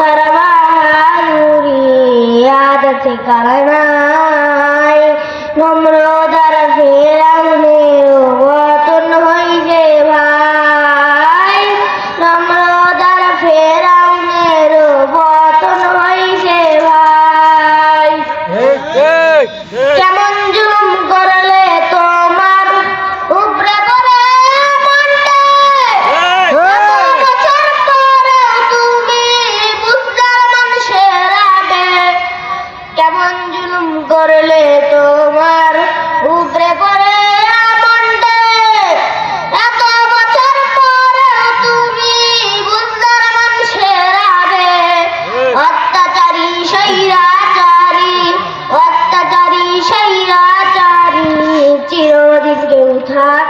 كرما يري عادة كرناي نمر در في الأمن وطن হইছে ভাই নম্র দ্বার ফেরাউনের বতন হইছে ভাই কেমন Tak.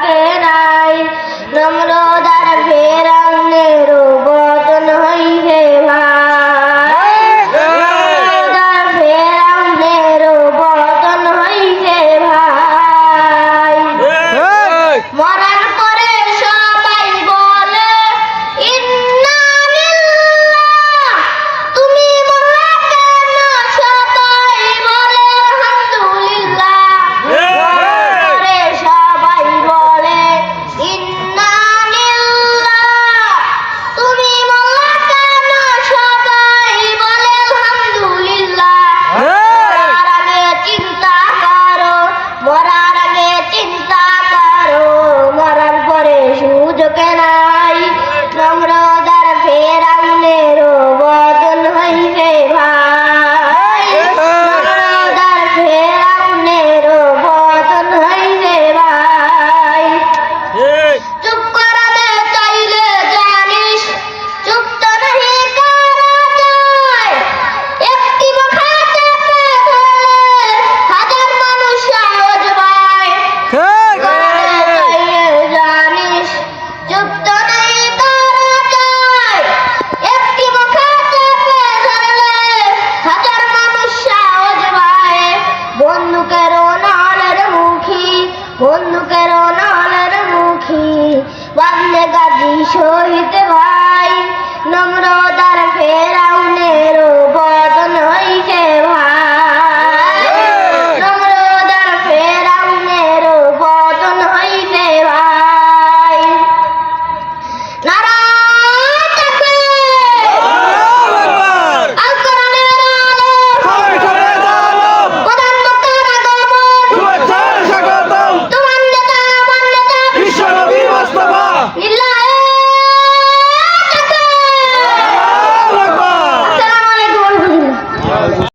গাজী শহীদ